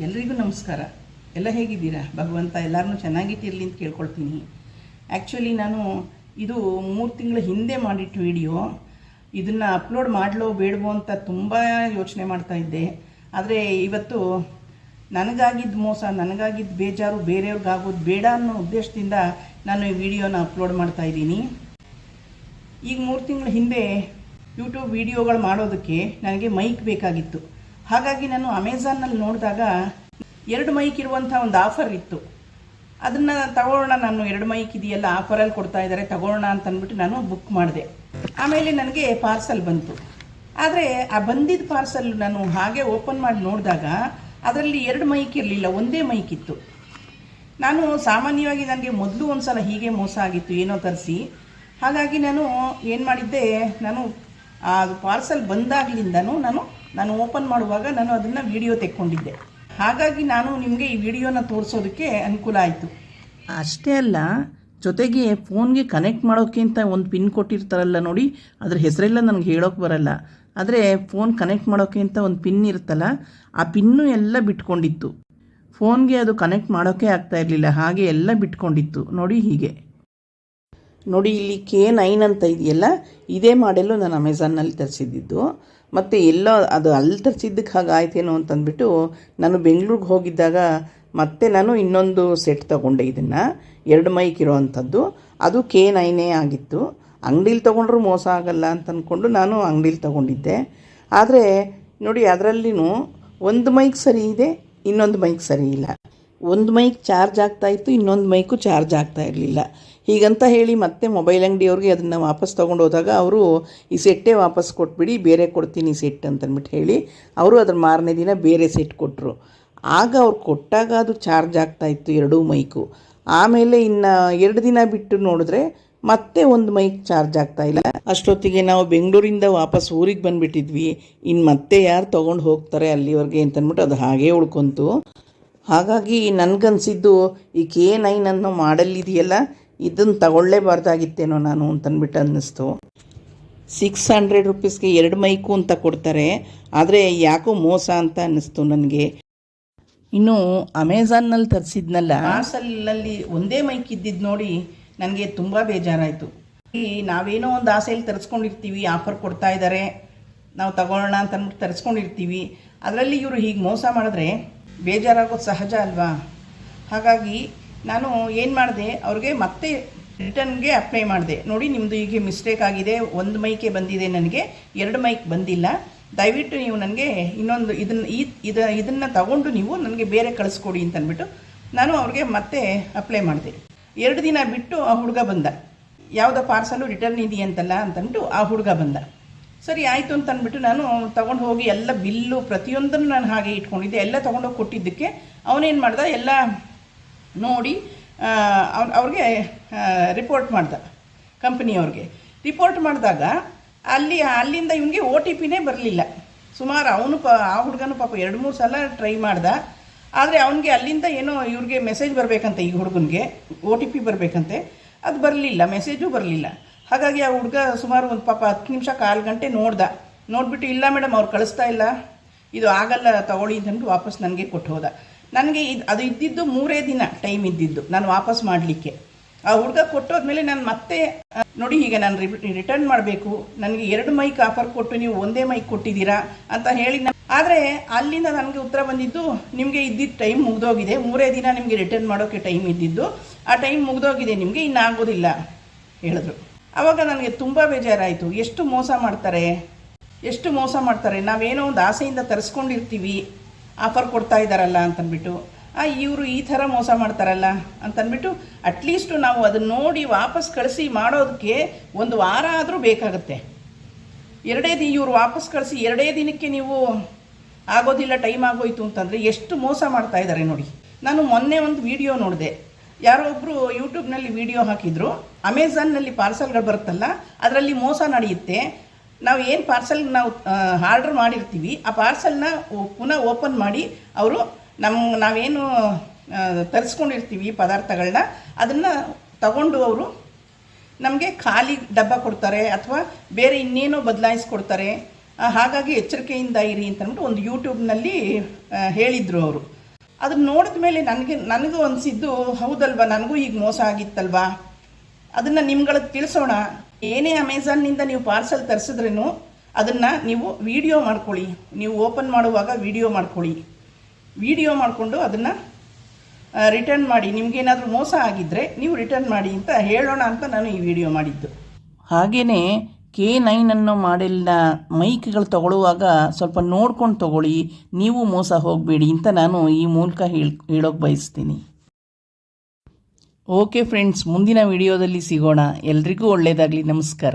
ಎಲ್ರಿಗೂ ನಮಸ್ಕಾರ. ಎಲ್ಲ ಹೇಗಿದ್ದೀರಾ? ಭಗವಂತ ಎಲ್ಲರನ್ನೂ ಚೆನ್ನಾಗಿಟ್ಟಿರಲಿ ಅಂತ ಕೇಳ್ಕೊಳ್ತೀನಿ. ಆ್ಯಕ್ಚುಲಿ ನಾನು ಇದು ಮೂರು ತಿಂಗಳ ಹಿಂದೆ ಮಾಡಿಟ್ಟು ವಿಡಿಯೋ. ಇದನ್ನು ಅಪ್ಲೋಡ್ ಮಾಡಲೋ ಬೇಡವೋ ಅಂತ ತುಂಬ ಯೋಚನೆ ಮಾಡ್ತಾ ಇದ್ದೆ. ಆದರೆ ಇವತ್ತು ನನಗಾಗಿದ್ದ ಮೋಸ, ನನಗಾಗಿದ್ದು ಬೇಜಾರು, ಬೇರೆಯವ್ರಿಗಾಗೋದು ಬೇಡ ಅನ್ನೋ ಉದ್ದೇಶದಿಂದ ನಾನು ಈ ವಿಡಿಯೋನ ಅಪ್ಲೋಡ್ ಮಾಡ್ತಾ ಇದ್ದೀನಿ. ಈಗ ಮೂರು ತಿಂಗಳ ಹಿಂದೆ ಯೂಟ್ಯೂಬ್ ವಿಡಿಯೋಗಳು ಮಾಡೋದಕ್ಕೆ ನನಗೆ ಮೈಕ್ ಬೇಕಾಗಿತ್ತು. ಹಾಗಾಗಿ ನಾನು ಅಮೆಝಾನ್ನಲ್ಲಿ ನೋಡಿದಾಗ ಎರಡು ಮೈಕ್ ಇರುವಂಥ ಒಂದು ಆಫರ್ ಇತ್ತು. ಅದನ್ನು ತಗೊಳ್ಳೋಣ ನಾನು, ಎರಡು ಮೈಕ್ ಇದೆಯಲ್ಲ ಆಫರಲ್ಲಿ ಕೊಡ್ತಾ ಇದ್ದಾರೆ, ತಗೊಳ್ಳೋಣ ಅಂತ ಅಂದ್ಬಿಟ್ಟು ನಾನು ಬುಕ್ ಮಾಡಿದೆ. ಆಮೇಲೆ ನನಗೆ ಪಾರ್ಸಲ್ ಬಂತು. ಆದರೆ ಆ ಬಂದಿದ್ದ ಪಾರ್ಸಲ್ ನಾನು ಹಾಗೆ ಓಪನ್ ಮಾಡಿ ನೋಡಿದಾಗ ಅದರಲ್ಲಿ ಎರಡು ಮೈಕ್ ಇರಲಿಲ್ಲ, ಒಂದೇ ಮೈಕ್ ಇತ್ತು. ನಾನು ಸಾಮಾನ್ಯವಾಗಿ ನನಗೆ ಮೊದಲು ಒಂದು ಸಲ ಹೀಗೆ ಮೋಸ ಆಗಿತ್ತು, ಏನೋ ತರಿಸಿ. ಹಾಗಾಗಿ ನಾನು ಏನು ಮಾಡಿದ್ದೆ, ನಾನು ಆ ಪಾರ್ಸಲ್ ಬಂದಾಗಲಿಂದನೂ ನಾನು ನಾನು ಓಪನ್ ಮಾಡುವಾಗ ನಾನು ಅದನ್ನು ವಿಡಿಯೋ ತೆಕ್ಕೊಂಡಿದ್ದೆ. ಹಾಗಾಗಿ ನಾನು ನಿಮಗೆ ಈ ವಿಡಿಯೋನ ತೋರಿಸೋದಕ್ಕೆ ಅನುಕೂಲ ಆಯಿತು. ಅಷ್ಟೇ ಅಲ್ಲ, ಜೊತೆಗೆ ಫೋನ್ಗೆ ಕನೆಕ್ಟ್ ಮಾಡೋಕ್ಕಿಂತ ಒಂದು ಪಿನ್ ಕೊಟ್ಟಿರ್ತಾರಲ್ಲ ನೋಡಿ, ಅದ್ರ ಹೆಸರೆಲ್ಲ ನನಗೆ ಹೇಳೋಕೆ ಬರಲ್ಲ. ಆದರೆ ಫೋನ್ ಕನೆಕ್ಟ್ ಮಾಡೋಕ್ಕಿಂತ ಒಂದು ಪಿನ್ ಇರುತ್ತಲ್ಲ, ಆ ಪಿನ್ನು ಎಲ್ಲ ಬಿಟ್ಕೊಂಡಿತ್ತು. ಫೋನ್ಗೆ ಅದು ಕನೆಕ್ಟ್ ಮಾಡೋಕ್ಕೆ ಆಗ್ತಾ ಇರಲಿಲ್ಲ, ಹಾಗೆ ಎಲ್ಲ ಬಿಟ್ಕೊಂಡಿತ್ತು. ನೋಡಿ ಹೀಗೆ. ನೋಡಿ ಇಲ್ಲಿ ಕೆ ನೈನ್ ಅಂತ ಇದೆಯಲ್ಲ, ಇದೇ ಮಾಡೆಲ್ಲು ನಾನು ಅಮೆಝಾನಲ್ಲಿ ತರಿಸಿದ್ದಿದ್ದು ಮತ್ತು ಎಲ್ಲೋ ಅದು ಅಲ್ಲಿ ತರಿಸಿದ್ದಕ್ಕೆ ಹಾಗಾಯ್ತೇನೋ ಅಂತಂದ್ಬಿಟ್ಟು ನಾನು ಬೆಂಗಳೂರಿಗೆ ಹೋಗಿದ್ದಾಗ ಮತ್ತೆ ನಾನು ಇನ್ನೊಂದು ಸೆಟ್ ತೊಗೊಂಡೆ ಇದನ್ನು. ಎರಡು ಮೈಕ್ ಇರೋವಂಥದ್ದು. ಅದು ಕೆ ನೈನೇ ಆಗಿತ್ತು. ಅಂಗಡೀಲಿ ತೊಗೊಂಡ್ರೂ ಮೋಸ ಆಗಲ್ಲ ಅಂತ ಅಂದ್ಕೊಂಡು ನಾನು ಅಂಗಡೀಲಿ ತೊಗೊಂಡಿದ್ದೆ. ಆದರೆ ನೋಡಿ ಅದರಲ್ಲಿನೂ ಒಂದು ಮೈಕ್ ಸರಿ ಇದೆ, ಇನ್ನೊಂದು ಮೈಕ್ ಸರಿ ಇಲ್ಲ. ಒಂದು ಮೈಕ್ ಚಾರ್ಜ್ ಆಗ್ತಾ ಇತ್ತು, ಇನ್ನೊಂದು ಮೈಕು ಚಾರ್ಜ್ ಆಗ್ತಾ ಇರಲಿಲ್ಲ. ಹೀಗಂತ ಹೇಳಿ ಮತ್ತೆ ಮೊಬೈಲ್ ಅಂಗಡಿಯವ್ರಿಗೆ ಅದನ್ನು ವಾಪಸ್ ತೊಗೊಂಡು ಹೋದಾಗ ಅವರು ಈ ಸೆಟ್ಟೇ ವಾಪಸ್ ಕೊಟ್ಬಿಡಿ, ಬೇರೆ ಕೊಡ್ತೀನಿ ಸೆಟ್ ಅಂತಂದ್ಬಿಟ್ಟು ಹೇಳಿ ಅವರು ಅದ್ರ ಮಾರನೇ ದಿನ ಬೇರೆ ಸೆಟ್ ಕೊಟ್ಟರು ಆಗ ಅವ್ರು ಕೊಟ್ಟಾಗ ಅದು ಚಾರ್ಜ್ ಆಗ್ತಾ ಇತ್ತು ಎರಡೂ ಮೈಕು. ಆಮೇಲೆ ಇನ್ನು ಎರಡು ದಿನ ಬಿಟ್ಟು ನೋಡಿದ್ರೆ ಮತ್ತೆ ಒಂದು ಮೈಕ್ ಚಾರ್ಜ್ ಆಗ್ತಾ ಇಲ್ಲ. ಅಷ್ಟೊತ್ತಿಗೆ ನಾವು ಬೆಂಗಳೂರಿಂದ ವಾಪಸ್ ಊರಿಗೆ ಬಂದುಬಿಟ್ಟಿದ್ವಿ. ಇನ್ನು ಮತ್ತೆ ಯಾರು ತೊಗೊಂಡು ಹೋಗ್ತಾರೆ ಅಲ್ಲಿವರೆಗೆ ಅಂತಂದ್ಬಿಟ್ಟು ಅದು ಹಾಗೇ ಉಳ್ಕೊಂತು. ಹಾಗಾಗಿ ನನಗನ್ಸಿದ್ದು ಈ ಕೆ ನೈನ್ ಅನ್ನೋ ಇದೆಯಲ್ಲ ಇದನ್ನು ತಗೊಳ್ಳೇಬಾರ್ದಾಗಿತ್ತೇನೋ ನಾನು ಅಂತನ್ಬಿಟ್ಟು ಅನ್ನಿಸ್ತು. ಸಿಕ್ಸ್ ಹಂಡ್ರೆಡ್ ರುಪೀಸ್ಗೆ ಎರಡು ಮೈಕು ಅಂತ ಕೊಡ್ತಾರೆ. ಆದರೆ ಯಾಕೋ ಮೋಸ ಅಂತ ಅನ್ನಿಸ್ತು ನನಗೆ. ಇನ್ನು ಅಮೆಝಾನ್ನಲ್ಲಿ ತರಿಸಿದ್ನಲ್ಲ. ಪಾರ್ಸಲ್ನಲ್ಲಿ ಒಂದೇ ಮೈಕ್ ಇದ್ದಿದ್ದು ನೋಡಿ ನನಗೆ ತುಂಬ ಬೇಜಾರಾಯಿತು. ಈ ನಾವೇನೋ ಒಂದು ಆಸೆಯಲ್ಲಿ ತರಿಸ್ಕೊಂಡಿರ್ತೀವಿ, ಆಫರ್ ಕೊಡ್ತಾ ಇದ್ದಾರೆ ನಾವು ತಗೊಳ್ಳೋಣ ಅಂತ ಅಂದ್ಬಿಟ್ಟು ತರಿಸ್ಕೊಂಡಿರ್ತೀವಿ. ಅದರಲ್ಲಿ ಇವರು ಹೀಗೆ ಮೋಸ ಮಾಡಿದ್ರೆ ಬೇಜಾರಾಗೋದು ಸಹಜ ಅಲ್ವಾ? ಹಾಗಾಗಿ ನಾನು ಏನು ಮಾಡಿದೆ, ಅವ್ರಿಗೆ ಮತ್ತೆ ರಿಟರ್ನ್ಗೆ ಅಪ್ಲೈ ಮಾಡಿದೆ. ನೋಡಿ ನಿಮ್ಮದು ಹೀಗೆ ಮಿಸ್ಟೇಕ್ ಆಗಿದೆ, ಒಂದು ಮೈಕೆ ಬಂದಿದೆ ನನಗೆ, ಎರಡು ಮೈಕ್ ಬಂದಿಲ್ಲ. ದಯವಿಟ್ಟು ನೀವು ನನಗೆ ಇನ್ನೊಂದು ಇದನ್ನು ಈ, ಇದ, ಇದನ್ನು ತಗೊಂಡು ನೀವು ನನಗೆ ಬೇರೆ ಕಳಿಸ್ಕೊಡಿ ಅಂತ ನಾನು ಅವ್ರಿಗೆ ಮತ್ತೆ ಅಪ್ಲೈ ಮಾಡಿದೆ. ಎರಡು ದಿನ ಬಿಟ್ಟು ಆ ಹುಡುಗ ಬಂದ. ಯಾವುದೋ ಪಾರ್ಸಲು ರಿಟರ್ನ್ ಇದೆಯಂತಲ್ಲ ಅಂತಂದ್ಬಿಟ್ಟು ಆ ಹುಡುಗ ಬಂದ. ಸರಿ, ಆಯಿತು ಅಂತ ಅಂದ್ಬಿಟ್ಟು ನಾನು ತೊಗೊಂಡು ಹೋಗಿ ಎಲ್ಲ ಬಿಲ್ಲು ಪ್ರತಿಯೊಂದನ್ನು ನಾನು ಹಾಗೆ ಇಟ್ಕೊಂಡಿದ್ದೆ. ಎಲ್ಲ ತೊಗೊಂಡೋಗಿ ಕೊಟ್ಟಿದ್ದಕ್ಕೆ ಅವನೇನು ಮಾಡ್ದ, ಎಲ್ಲ ನೋಡಿ ಅವ್ರು, ಅವ್ರಿಗೆ ರಿಪೋರ್ಟ್ ಮಾಡ್ದ ಕಂಪ್ನಿಯವ್ರಿಗೆ. ರಿಪೋರ್ಟ್ ಮಾಡಿದಾಗ ಅಲ್ಲಿ, ಅಲ್ಲಿಂದ ಇವನಿಗೆ ಓ ಟಿ ಪಿನೇ ಬರಲಿಲ್ಲ. ಸುಮಾರು ಅವನು ಪ, ಆ ಹುಡುಗನು ಪಾಪ ಎರಡು ಮೂರು ಸಲ ಟ್ರೈ ಮಾಡ್ದ. ಆದರೆ ಅವನಿಗೆ ಅಲ್ಲಿಂದ ಏನೋ ಇವ್ರಿಗೆ ಮೆಸೇಜ್ ಬರಬೇಕಂತೆ, ಈ ಹುಡುಗನಿಗೆ ಓ ಟಿ ಪಿ ಬರಬೇಕಂತೆ. ಅದು ಬರಲಿಲ್ಲ ಮೆಸೇಜು ಬರಲಿಲ್ಲ. ಹಾಗಾಗಿ ಆ ಹುಡುಗ ಸುಮಾರು ಒಂದು ಪಾಪ ಹತ್ತು ನಿಮಿಷ ಕಾಲು ಗಂಟೆ ನೋಡ್ದ. ನೋಡಿಬಿಟ್ಟು, ಇಲ್ಲ ಮೇಡಮ್, ಅವ್ರು ಕಳಿಸ್ತಾ ಇಲ್ಲ. ಇದು ಆಗಲ್ಲ, ತಗೊಳ್ಳಿ ಅಂತಂದ್ಬಿಟ್ಟು ವಾಪಸ್ ನನಗೆ ಕೊಟ್ಟು ಹೋದ. ನನಗೆ ಇದು, ಅದು ಇದ್ದಿದ್ದು ಮೂರೇ ದಿನ ಟೈಮ್ ಇದ್ದಿದ್ದು ನಾನು ವಾಪಸ್ ಮಾಡಲಿಕ್ಕೆ. ಆ ಹುಡುಗ ಕೊಟ್ಟೋದ್ಮೇಲೆ ನಾನು ಮತ್ತೆ ನೋಡಿ ಹೀಗೆ ನಾನು ರಿಟರ್ನ್ ಮಾಡಬೇಕು. ನನಗೆ ಎರಡು ಮೈಕ್ ಆಫರ್ ಕೊಟ್ಟು ನೀವು ಒಂದೇ ಮೈಕ್ ಕೊಟ್ಟಿದ್ದೀರಾ ಅಂತ ಹೇಳಿ ಆದರೆ ಅಲ್ಲಿಂದ ನನಗೆ ಉತ್ತರ ಬಂದಿದ್ದು ನಿಮಗೆ ಇದ್ದಿದ್ದು ಟೈಮ್ ಮುಗ್ದೋಗಿದೆ. ಮೂರೇ ದಿನ ನಿಮಗೆ ರಿಟರ್ನ್ ಮಾಡೋಕ್ಕೆ ಟೈಮ್ ಇದ್ದಿದ್ದು. ಆ ಟೈಮ್ ಮುಗ್ದೋಗಿದೆ, ನಿಮಗೆ ಇನ್ನು ಆಗೋದಿಲ್ಲ ಹೇಳಿದ್ರು. ಆವಾಗ ನನಗೆ ತುಂಬ ಬೇಜಾರಾಯಿತು. ಎಷ್ಟು ಮೋಸ ಮಾಡ್ತಾರೆ? ಎಷ್ಟು ಮೋಸ ಮಾಡ್ತಾರೆ? ನಾವೇನೋ ಒಂದು ಆಸೆಯಿಂದ ತರಿಸ್ಕೊಂಡಿರ್ತೀವಿ. ಆಫರ್ ಕೊಡ್ತಾ ಇದ್ದಾರಲ್ಲ ಅಂತಂದ್ಬಿಟ್ಟು, ಆ, ಇವರು ಈ ಥರ ಮೋಸ ಮಾಡ್ತಾರಲ್ಲ ಅಂತಂದ್ಬಿಟ್ಟು ಅಟ್ಲೀಸ್ಟು ನಾವು ಅದನ್ನು ನೋಡಿ ವಾಪಸ್ ಕಳಿಸಿ ಮಾಡೋದಕ್ಕೆ ಒಂದು ವಾರ ಆದರೂ ಬೇಕಾಗುತ್ತೆ. ಎರಡೇ ದಿನ ಇವರು ವಾಪಸ್ ಕಳಿಸಿ ಎರಡೇ ದಿನಕ್ಕೆ ನೀವು ಆಗೋದಿಲ್ಲ, ಟೈಮ್ ಆಗೋಯ್ತು ಅಂತಂದರೆ ಎಷ್ಟು ಮೋಸ ಮಾಡ್ತಾ ಇದ್ದಾರೆ ನೋಡಿ. ನಾನು ಮೊನ್ನೆ ಒಂದು ವಿಡಿಯೋ ನೋಡಿದೆ. ಯಾರೋ ಒಬ್ಬರು ಯೂಟ್ಯೂಬ್ನಲ್ಲಿ ವಿಡಿಯೋ ಹಾಕಿದ್ರು. ಅಮೆಝಾನ್ನಲ್ಲಿ ಪಾರ್ಸಲ್ಗಳು ಬರುತ್ತಲ್ಲ, ಅದರಲ್ಲಿ ಮೋಸ ನಡೆಯುತ್ತೆ. ನಾವು ಏನು ಪಾರ್ಸಲ್ ನಾವು ಆರ್ಡ್ರ್ ಮಾಡಿರ್ತೀವಿ, ಆ ಪಾರ್ಸಲ್ನ ಪುನಃ ಓಪನ್ ಮಾಡಿ ಅವರು ನಮ್ಮ ನಾವೇನು ತರಿಸ್ಕೊಂಡಿರ್ತೀವಿ ಪದಾರ್ಥಗಳನ್ನ ಅದನ್ನು ತಗೊಂಡು ಅವರು ನಮಗೆ ಖಾಲಿ ಡಬ್ಬ ಕೊಡ್ತಾರೆ ಅಥವಾ ಬೇರೆ ಇನ್ನೇನೋ ಬದಲಾಯಿಸ್ಕೊಡ್ತಾರೆ. ಹಾಗಾಗಿ ಎಚ್ಚರಿಕೆಯಿಂದ ಇರಿ ಅಂತಂದ್ಬಿಟ್ಟು ಒಂದು ಯೂಟ್ಯೂಬ್ನಲ್ಲಿ ಹೇಳಿದರು ಅವರು. ಅದನ್ನ ನೋಡಿದ ಮೇಲೆ ನನಗೆ, ನನಗೂ ಅನಿಸಿದ್ದು, ಹೌದಲ್ವಾ, ನನಗೂ ಈಗ ಮೋಸ ಆಗಿತ್ತಲ್ವಾ? ಅದನ್ನು ನಿಮ್ಗಳಿಗೆ ತಿಳಿಸೋಣ. ಏನೇ ಅಮೆಝಾನ್ನಿಂದ ನೀವು ಪಾರ್ಸಲ್ ತರಿಸಿದ್ರೂ ಅದನ್ನು ನೀವು ವಿಡಿಯೋ ಮಾಡ್ಕೊಳ್ಳಿ. ನೀವು ಓಪನ್ ಮಾಡುವಾಗ ವಿಡಿಯೋ ಮಾಡ್ಕೊಳ್ಳಿ. ವಿಡಿಯೋ ಮಾಡಿಕೊಂಡು ಅದನ್ನು ರಿಟರ್ನ್ ಮಾಡಿ. ನಿಮಗೇನಾದರೂ ಮೋಸ ಆಗಿದ್ದರೆ ನೀವು ರಿಟರ್ನ್ ಮಾಡಿ ಅಂತ ಹೇಳೋಣ ಅಂತ ನಾನು ಈ ವಿಡಿಯೋ ಮಾಡಿದ್ದು. ಹಾಗೆಯೇ ಕೆ ನೈನ್ ಅನ್ನೋ ಮಾಡೆಲ್ನ ಮೈಕ್ಗಳು ತಗೊಳ್ಳುವಾಗ ಸ್ವಲ್ಪ ನೋಡ್ಕೊಂಡು ತಗೊಳ್ಳಿ. ನೀವು ಮೋಸ ಹೋಗಬೇಡಿ ಅಂತ ನಾನು ಈ ಮೂಲಕ ಹೇಳಿ, ಹೇಳೋಕೆ ಬಯಸ್ತೀನಿ. ಓಕೆ ಫ್ರೆಂಡ್ಸ್ ಮುಂದಿನ ವಿಡಿಯೋದಲ್ಲಿ ಸಿಗೋಣ. ಎಲ್ರಿಗೂ ಒಳ್ಳೆಯದಾಗಲಿ ನಮಸ್ಕಾರ.